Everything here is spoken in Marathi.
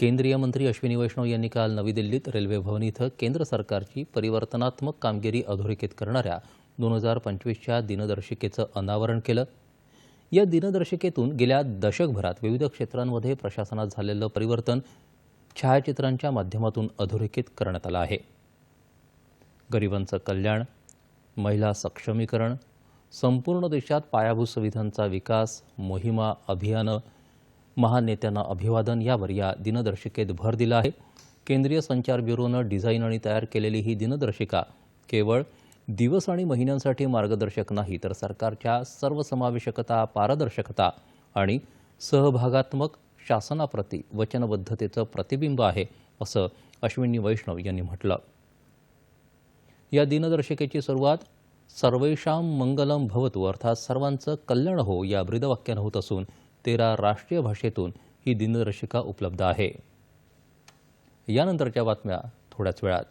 केंद्रीय मंत्री अश्विनी वैष्णव यांनी काल नवी दिल्लीत रेल्वे भवन इथं केंद्र सरकारची परिवर्तनात्मक कामगिरी अधोरेखित करणाऱ्या दोन हजार पंचवीसच्या दिनदर्शिकेचं अनावरण केलं. या दिनदर्शिकेतून गेल्या दशकभरात विविध क्षेत्रांमध्ये प्रशासनात झालेलं परिवर्तन छायाचित्रांच्या माध्यमातून अधोरेखित करण्यात आलं आहे. गरिबांचं कल्याण महिला सक्षमीकरण संपूर्ण देशात पायाभूत सुविधांचा विकास मोहिमा अभियानं महान नेत्यांना अभिवादन. यावर या दिनदर्शिकेत भर दिला आहे. केंद्रीय संचार ब्युरोनं डिझाईन आणि तयार केलेली ही दिनदर्शिका केवळ दिवस आणि महिन्यांसाठी मार्गदर्शक नाही तर सरकारच्या सर्वसमावेशकता पारदर्शकता आणि सहभागात्मक शासनाप्रती वचनबद्धतेचं प्रतिबिंब आहे असं अश्विनी वैष्णव यांनी म्हटलं. या दिनदर्शिकेची सुरुवात सर्वेषां मंगलम भवतु अर्थात सर्वांचं कल्याण हो या ब्रीदवाक्यानं होत असून तेरा राष्ट्रीय भाषेतून ही दिनदर्शिका उपलब्ध आहे. यानंतरच्या बातम्या थोड्याच वेळात.